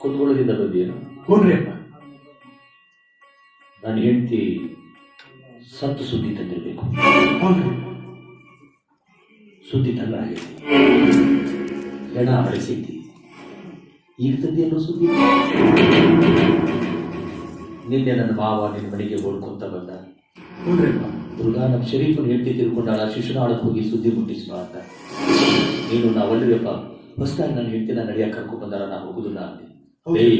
ಕುಂದಗೋಳದಿಂದ ಬಂದೇನು ಅಪ್ಪ ನನ್ನ ಹೆಂಡತಿ ಸತ್ತು ಸುದ್ದಿ ತಂದಿರಬೇಕು. ಸುದ್ದಿ ತಂದ ಹಾಗೆ. ಹೆಣ ಅಳಿಸೈತಿ ಈಗ ತಂದೆಯಲ್ಲೋ ಸುದ್ದಿ? ನಿನ್ನೆ ನನ್ನ ಮಾವ ನಿನ್ನ ಮನೆಗೆ ಓಡ್ಕೊಂತ ಬಂದ. ದುರ್ಗಾ ನಮ್ಮ ಶರೀಫನ ಹೆಂಡತಿ ತಿಳ್ಕೊಂಡಾಳ ಶಿಶುನಾಳಕ್ಕೆ ಹೋಗಿ ಸುದ್ದಿ ಮುಟ್ಟಿಸ್ಬಾ ಅಂತ. ನೀನು ನಾವು ಒಳ್ಳೆಯಪ್ಪ ಹೊಸದಾಗಿ ನನ್ನ ಹೆಂಡತಿನ ನಡೆಯಕ್ಕೆ ಕರ್ಕೊಂಡು ಬಂದಾರ ನಾ ಹೋಗುದಿಲ್ಲ ಅಂದೆ. ಏಯ್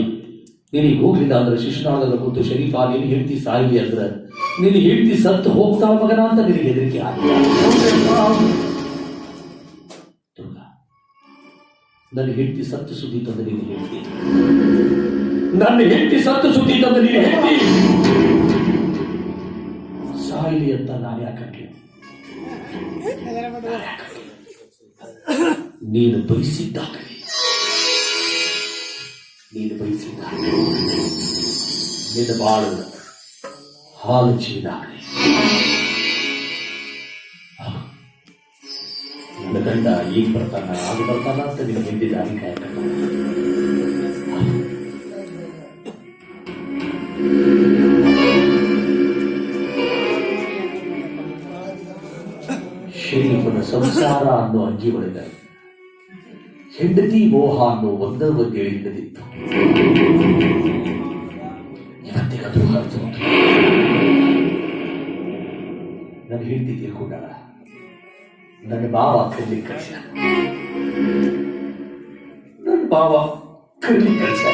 ನೀನು ಹೋಗ್ಲಿಲ್ಲ ಅಂದ್ರೆ ಶಿಶುನಾಳದ ಕೂತು ಶರೀಫ ನೀನು ಹೆಂಡತಿ ಸಾಯಿಲಿ ಅಂದ್ರೆ? ನೀನು ಹೆಂಡತಿ ಸತ್ತು ಹೋಗ್ತಾ ಮಗನ ಅಂತ ನಿನಗೆ ಹೆದರಿಕೆ ನನ್ನ ಹೆಂಡತಿ ಸತ್ತು ಸುದ್ದಿ ತಂದ ನೀನು ಹೇಳ್ತಿ ನನ್ನ ಹೆಂಡತಿ ಸತ್ತು ಸುದ್ದಿ ತಂದ ನೀನು ಹೇಳ್ತಿ ಸಾಯಿಲಿ ಅಂತ ನಾನು ಯಾಕೆ ನೀನು ಬಯಸಿದ್ದಾಗಲಿ ನೀನು ಬಯಸಿದ್ದಾಗಲಿ ನಿನ್ನ ಬಾಳು ಹಾಲು ಚೀನಾಗಲಿ ನನ್ನ ಗಂಡ ಈಗ ಬರ್ತಾನ ಆಗ ಬರ್ತಾನ ಅಂತ ನಿನ್ನ ಹಿಂದೆ ದಾರಿ ಕಾಯಕಲ್ಲ ಶರೀಫನ ಸಂಸಾರ ಅನ್ನೋ ಅಂಗಿ ಒಳಗ ಹೆಂಡತಿ ಮೋಹ ಅನ್ನೋ ಒಂದ ಬಗ್ಗೆ ಇಳಿದಿತ್ತು ಇವತ್ತಿಗೆ ಅದು ಹರಿದು ನನ್ನ ಹೆಂಡತಿ ಕೂಡ ನನ್ನ ಭಾವ ಕರ್ಲಿ ಕಳಿಸ ನನ್ನ ಭಾವ ಕರ್ಲಿ ಕಳಿಸ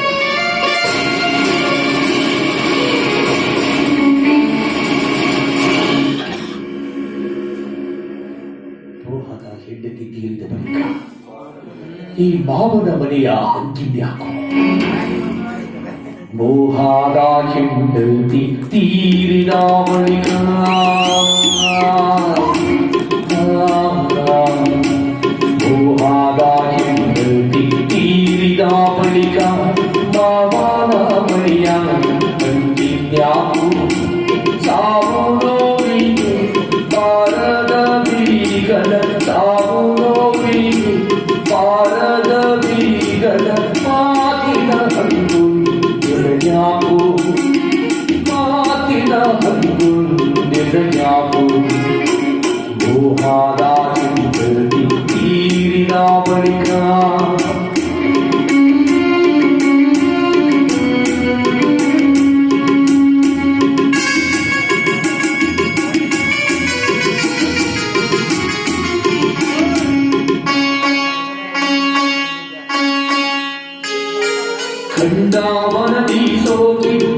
ಈ ಮಾವನ ಮನೆಯ ಅಂಗಿನ್ಯಾಕೋ ಮೋಹಾದ ಹೆಂಡತಿ ತೀರಿದ ಬಳಿಕ ಮೋಹಾದ ಹೆಂಡತಿ ತೀರಿದ ಬಳಿಕ Kandavana di sokin